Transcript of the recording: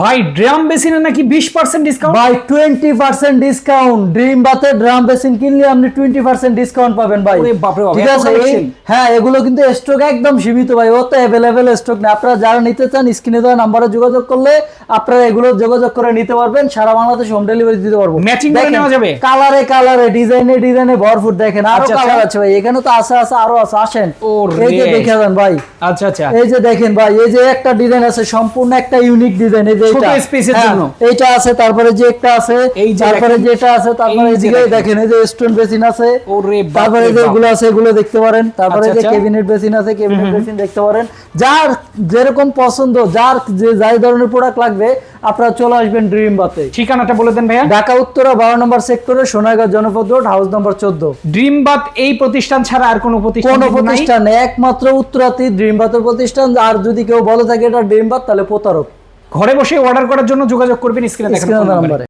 ভাই ড্রাম বেসিনে নাকি বিশ পার্সেন্ট ডিসকাউন্ট ভাই টোয়েন্টি পার্সেন্ট ডিসকাউন্ট ড্রিম বাতে ড্রাম বেসিন কিনলে আপনি টোয়েন্টি পার্সেন্ট ডিসকাউন্ট পাবেন ভাই। বাপরে বাপ, ঠিক আছে? হ্যাঁ এগুলো কিন্তু স্টক একদম সীমিত ভাই ও তো অ্যাভেলেবেল স্টক নেই। আপনারা যারা নিতে চান স্ক্রিনে দেওয়া নাম্বারে যোগাযোগ করলে আপনারা এগুলো যোগাযোগ করে নিতে পারবেন। সারা বাংলাদেশ হোম ডেলিভারি দিতে পারব। Matching করে নেওয়া যাবে? কালারে কালারে ডিজাইনে ডিজাইনে ভরপুর। দেখেন আরও আচ্ছা, কালার আচ্ছা। আছে ভাই। এখানে তো আছে আছে আরও আছে। আসেন এই যে দেখে যান ভাই। আচ্ছা আচ্ছা। এই যে দেখেন ভাই এই যে একটা ডিজাইন আছে সম্পূর্ণ একটা ইউনিক ডিজাইন এই যে ছোট হ্যাঁ, জন্য। এইটা আছে তারপরে যে একটা আছে তারপরে যেটা আছে তারপরে এদিকে দেখেন। দেখেন এই যে স্টোন বেসিন আছে তারপরে যে এগুলো আছে এগুলো দেখতে পারেন। তারপরে আচ্ছা, যে আচ্ছা। ক্যাবিনেট বেসিন আছে ক্যাবিনেট বেসিন দেখতে পারেন। যার যেরকম পছন্দ যার যে যাই ধরনের প্রোডাক্ট লাগবে আপনারা চলে আসবেন ড্রিম বাতে ঠিকানাটা বলে দেন ভাইয়া। ঢাকা উত্তরা বারো নম্বর সেক্টরে সোনাগাঁও জনপদ রোড হাউস নম্বর চোদ্দ। ড্রিম বাথ এই প্রতিষ্ঠান ছাড়া আর কোনো প্রতিষ্ঠান কোন প্রতিষ্ঠান একমাত্র উত্তরাতি ড্রিম বাতের প্রতিষ্ঠান। আর যদি কেউ বলে থাকে এটা ড্রিম বাত তাহলে প্রতারক। ঘরে বসে অর্ডার করার জন্য যোগাযোগ করবেন স্ক্রিনে দেখানো। নাম্বারে